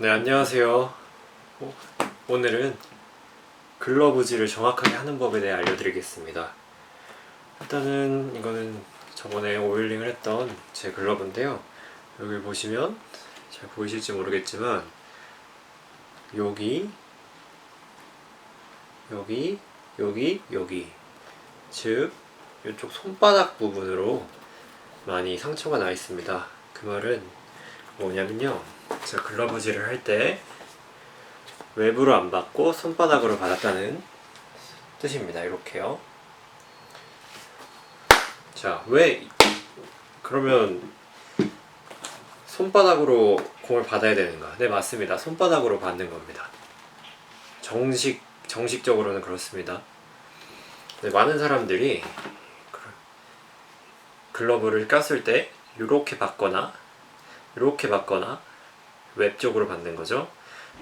네, 안녕하세요. 오- 오늘은 글러브질을 정확하게 하는 법에 대해 알려드리겠습니다. 일단은 이거는 저번에 오일링을 했던 제 글러브인데요. 여기 보시면 잘 보이실지 모르겠지만 여기 여기 여기 여기 즉 이쪽 손바닥 부분으로 많이 상처가 나 있습니다. 그 말은 뭐냐면요. 제가 글러브질을 할 때 외부로 안 받고 손바닥으로 받았다는 뜻입니다. 이렇게요. 자, 왜 그러면 손바닥으로 공을 받아야 되는가? 네, 맞습니다. 손바닥으로 받는 겁니다. 정식 정식적으로는 그렇습니다. 네, 많은 사람들이 그- 글러브를 꼈을 때 이렇게 받거나 이렇게 받거나 웹 쪽으로 받는 거죠.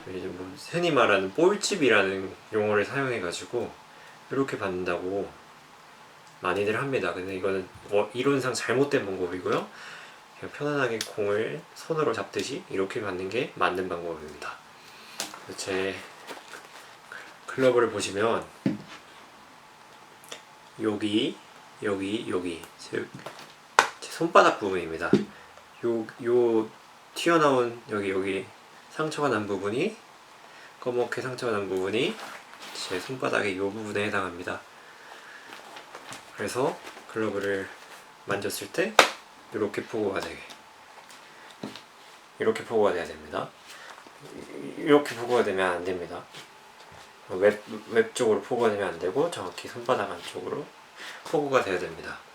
이제 뭐 흔히 말하는 볼집이라는 용어를 사용해 가지고 이렇게 받는다고 많이들 합니다. 근데 이거는 어, 이론상 잘못된 방법이고요. 그냥 편안하게 공을 손으로 잡듯이 이렇게 받는 게 맞는 방법입니다. 제 클러브를 보시면 여기 여기 여기 즉 제 손바닥 부분입니다. 요, 요 튀어나온 여기 여기 상처가 난 부분이 검게 상처가 난 부분이 제 손바닥의 요 부분에 해당합니다. 그래서 글러브를 만졌을 때 이렇게 포고가 되게 이렇게 포고가 돼야 됩니다. 이렇게 포고가 되면 안 됩니다. 웹, 웹 쪽으로 포고가 되면 안 되고 정확히 손바닥 안쪽으로 포고가 돼야 됩니다.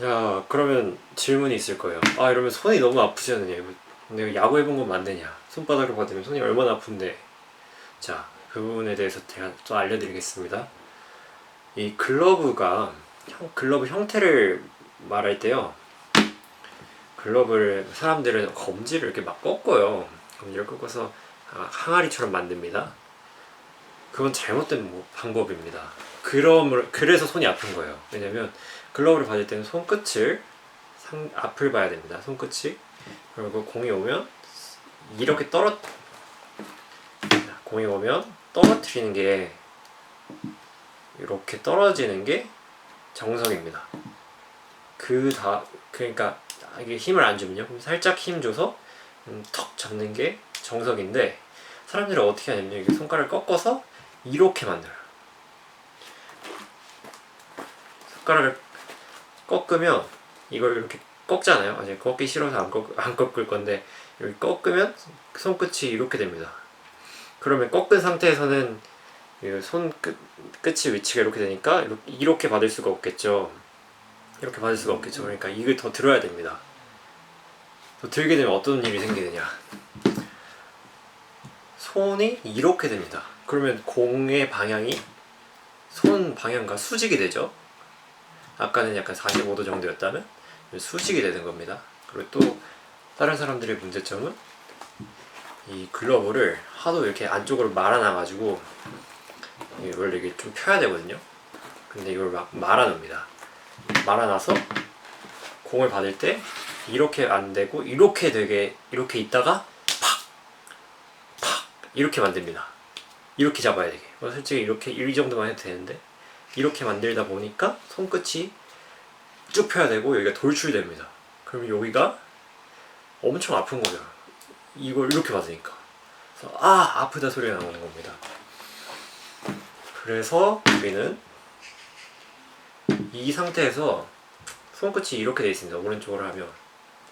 자, 그러면 질문이 있을 거예요. 아, 이러면 손이 너무 아프지 않느냐? 내가 야구 해본 건 맞느냐? 손바닥으로 받으면 손이 얼마나 아픈데? 자, 그 부분에 대해서 제가 또 알려드리겠습니다. 이 글러브가 형, 글러브 형태를 말할 때요. 글러브를 사람들은 검지를 이렇게 막 꺾어요. 검지를 꺾어서 아, 항아리처럼 만듭니다. 그건 잘못된 뭐- 방법입니다. 그럼 그래서 손이 아픈 거예요. 왜냐면 글러브를 받을 때는 손끝을 상, 앞을 봐야 됩니다. 손끝이 그리고 공이 오면 이렇게 떨어 공이 오면 떨어뜨리는 게 이렇게 떨어지는 게 정석입니다. 그 다 그러니까 이게 힘을 안 주면요. 살짝 힘 줘서 음, 턱 잡는 게 정석인데 사람들은 어떻게 하냐면 이게 손가락을 꺾어서 이렇게 만들어요. 손가락을 꺾으면 이걸 이렇게 꺾잖아요. 아직 꺾기 싫어서 안, 꺾, 안 꺾을 건데 여기 꺾으면 손끝이 이렇게 됩니다. 그러면 꺾은 상태에서는 이 손끝 끝이 위치가 이렇게 되니까 이렇게 받을 수가 없겠죠. 이렇게 받을 수가 없겠죠. 그러니까 이걸 더 들어야 됩니다. 더 들게 되면 어떤 일이 생기느냐? 손이 이렇게 됩니다. 그러면 공의 방향이 손 방향과 수직이 되죠. 아까는 약간 45도 정도였다면 수직이 되는 겁니다. 그리고 또 다른 사람들의 문제점은 이 글러브를 하도 이렇게 안쪽으로 말아놔가지고 이 원래 이게 좀 펴야 되거든요. 근데 이걸 막 말아놓습니다. 말아놔서 공을 받을 때 이렇게 안 되고 이렇게 되게 이렇게 있다가 팍! 팍! 이렇게 만듭니다. 이렇게 잡아야 되게. 뭐 솔직히 이렇게 이 정도만 해도 되는데 이렇게 만들다 보니까 손끝이 쭉 펴야 되고 여기가 돌출됩니다. 그럼 여기가 엄청 아픈 거죠. 이걸 이렇게 받으니까. 그래서 아 아프다 소리가 나오는 겁니다. 그래서 우리는 이 상태에서 손끝이 이렇게 돼 있습니다. 오른쪽으로 하면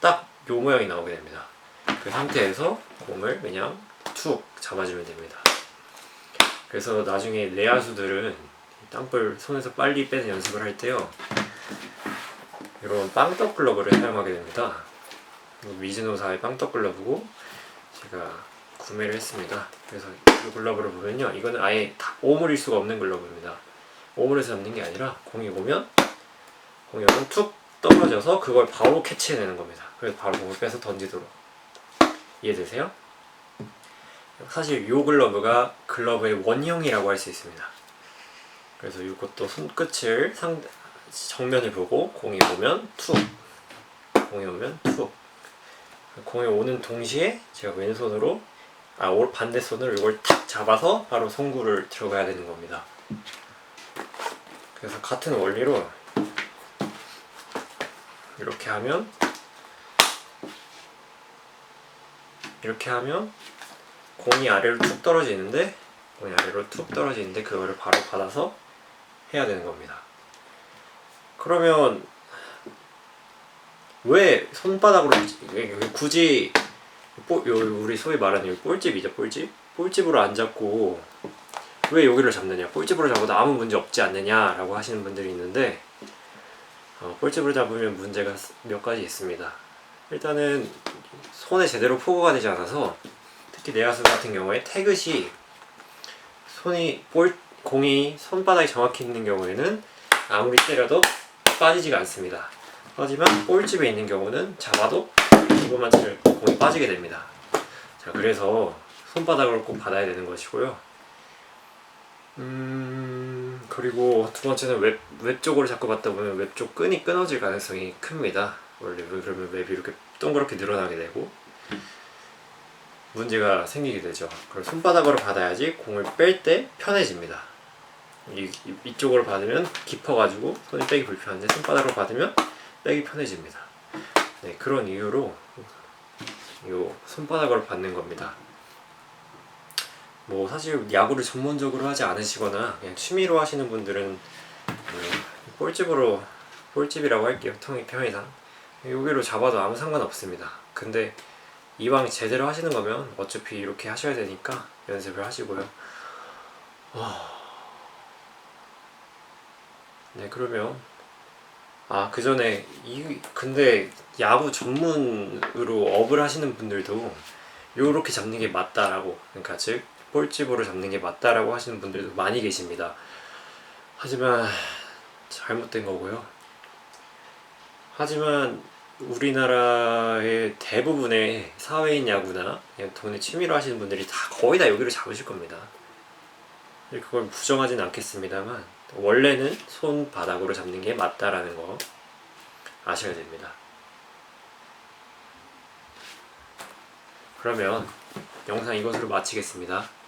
딱 요 모양이 나오게 됩니다. 그 상태에서 공을 그냥 툭 잡아주면 됩니다. 그래서 나중에 내야수들은 땅볼 손에서 빨리 빼는 연습을 할 때요. 이런 빵떡 글러브를 사용하게 됩니다. 미즈노사의 빵떡 글러브고 제가 구매를 했습니다. 그래서 이 글러브를 보면요. 이거는 아예 다 오물일 수가 없는 글러브입니다. 오물에서 잡는 게 아니라 공이 오면 공이 오면 툭 떨어져서 그걸 바로 캐치해내는 겁니다. 그래서 바로 공을 빼서 던지도록 이해되세요? 사실 이 글러브가 글러브의 원형이라고 할 수 있습니다. 그래서 이것도 손끝을 상 정면을 보고 공이 오면 툭 공이 오면 툭 공이 오는 동시에 제가 왼손으로 아 오- 반대손으로 이걸 탁 잡아서 바로 송구를 들어가야 되는 겁니다. 그래서 같은 원리로 이렇게 하면 이렇게 하면 공이 아래로 툭 떨어지는데 공이 아래로 툭 떨어지는데 그거를 바로 받아서 해야 되는 겁니다. 그러면 왜 손바닥으로 굳이 우리 소위 말하는 이 볼집이죠 볼집? 볼집으로 안 잡고 왜 여기를 잡느냐? 볼집으로 잡아도 아무 문제 없지 않느냐 라고 하시는 분들이 있는데 어, 볼집으로 잡으면 문제가 몇 가지 있습니다. 일단은 손에 제대로 포고가 되지 않아서 특히 내야수 같은 경우에 태그시 손이 볼 공이 손바닥에 정확히 있는 경우에는 아무리 때려도 빠지지가 않습니다. 하지만 볼집에 있는 경우는 잡아도 이것만 치면 공이 빠지게 됩니다. 자 그래서 손바닥을 꼭 받아야 되는 것이고요. 음 그리고 두 번째는 웹, 웹 쪽으로 자꾸 받다 보면 웹 쪽 끈이 끊어질 가능성이 큽니다. 원래 왜 그러면 웹이 이렇게 동그랗게 늘어나게 되고 문제가 생기게 되죠. 그럼 손바닥으로 받아야지 공을 뺄 때 편해집니다. 이, 이- 이쪽으로 받으면 깊어가지고 손이 빼기 불편한데 손바닥으로 받으면 빼기 편해집니다. 네 그런 이유로 요 손바닥으로 받는 겁니다. 뭐 사실 야구를 전문적으로 하지 않으시거나 그냥 취미로 하시는 분들은 뭐 볼집으로 볼집이라고 할게요. 통이 평이상 여기로 잡아도 아무 상관 없습니다. 근데 이왕 제대로 하시는 거면 어차피 이렇게 하셔야 되니까 연습을 하시고요. 네 그러면 아 그 전에 이 근데 야구 전문으로 업을 하시는 분들도 요렇게 잡는 게 맞다라고 그러니까 즉 볼집으로 잡는 게 맞다라고 하시는 분들도 많이 계십니다. 하지만 잘못된 거고요. 하지만 우리나라의 대부분의 사회인 야구나 돈의 취미로 하시는 분들이 다 거의 다 여기를 잡으실 겁니다. 그걸 부정하진 않겠습니다만 원래는 손바닥으로 잡는 게 맞다라는 거 아셔야 됩니다. 그러면 영상 이것으로 마치겠습니다.